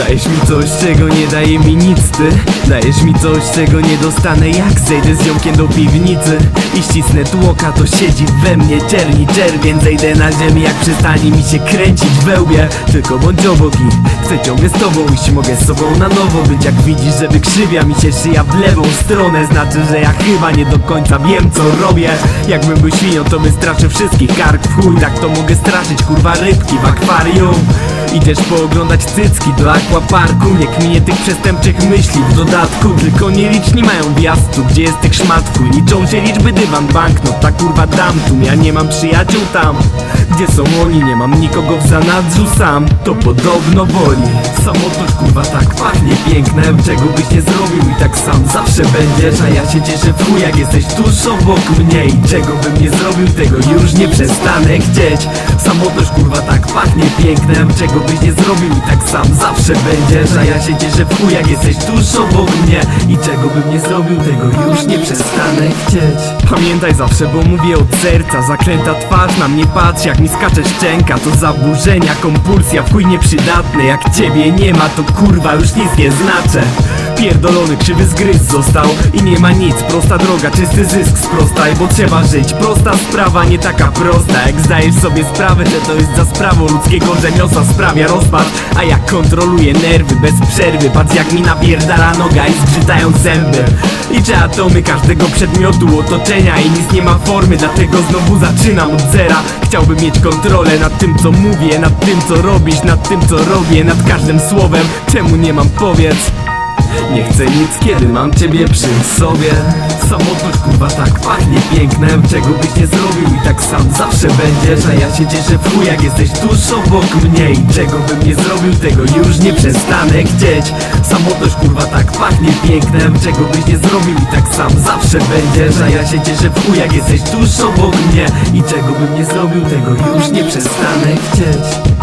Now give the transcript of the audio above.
Dajesz mi coś, czego nie daje mi nic ty. Dajesz mi coś, czego nie dostanę. Jak zejdę z ziomkiem do piwnicy I ścisnę tłoka, to siedzi we mnie czerni czerwień Zejdę na ziemię jak przestanie mi się kręcić we łbie. Tylko bądź obok i chcę ciągle z tobą iść. Mogę z sobą na nowo być jak widzisz, że wykrzywia mi się szyja w lewą stronę. Znaczy, że ja chyba nie do końca wiem co robię. Jakbym był świnią, to by straszył wszystkich kark w chuj. Tak to mogę straszyć, kurwa rybki w akwarium Idziesz pooglądać cycki do aquaparku Nie kminie tych przestępczych myśli W dodatku. Tylko nieliczni mają wjazd tu Gdzie jest tych szmatku. Liczą się liczby dywan banknot. Ta kurwa dam tu. Ja nie mam przyjaciół tam. Gdzie są oni? Nie mam nikogo w zanadrzu sam. To podobno boli. Samotność kurwa tak pachnie piękne. Czego byś nie zrobił i tak sam zawsze będziesz. A ja się cieszę w chuj jak jesteś tuż obok mnie. I czego bym nie zrobił tego już nie przestanę chcieć Samotność kurwa tak pachnie pięknem. Czego byś nie zrobił i tak sam zawsze będziesz. A ja się cieszę w chuj jak jesteś tuż obok mnie. I czego bym nie zrobił tego już nie przestanę chcieć. Pamiętaj zawsze, bo mówię od serca. Zaklęta twarz na mnie patrzy jak mi skacze szczęka. To zaburzenia, kompulsja, w chuj nieprzydatne. Jak ciebie nie ma to kurwa już nic nie znaczę Pierdolony krzywy zgryz został I nie ma nic, prosta droga, czysty zysk sprostaj Bo trzeba żyć, prosta sprawa, nie taka prosta. Jak zdajesz sobie sprawę, że to jest za sprawą ludzkiego rzemiosła Sprawia rozpad, a jak kontroluję nerwy bez przerwy Patrz jak mi napierdala noga i zgrzytają zęby. Liczę atomy każdego przedmiotu otoczenia I nic nie ma formy, dlatego znowu zaczynam od zera. Chciałbym mieć kontrolę nad tym co mówię, nad tym co robisz, nad tym co robię Nad każdym słowem, czemu nie mam powiedz nie chcę nic, kiedy mam ciebie przy sobie. Samotność kurwa tak pachnie pięknem. Czego byś nie zrobił i tak sam zawsze będziesz. A ja się cieszę w chuj jak jesteś tuż obok mnie. I czego bym nie zrobił tego już nie przestanę chcieć. Samotność kurwa tak pachnie pięknem. Czego byś nie zrobił i tak sam zawsze będziesz. A ja się cieszę w chuj jak jesteś tuż obok mnie. I czego bym nie zrobił tego już nie przestanę chcieć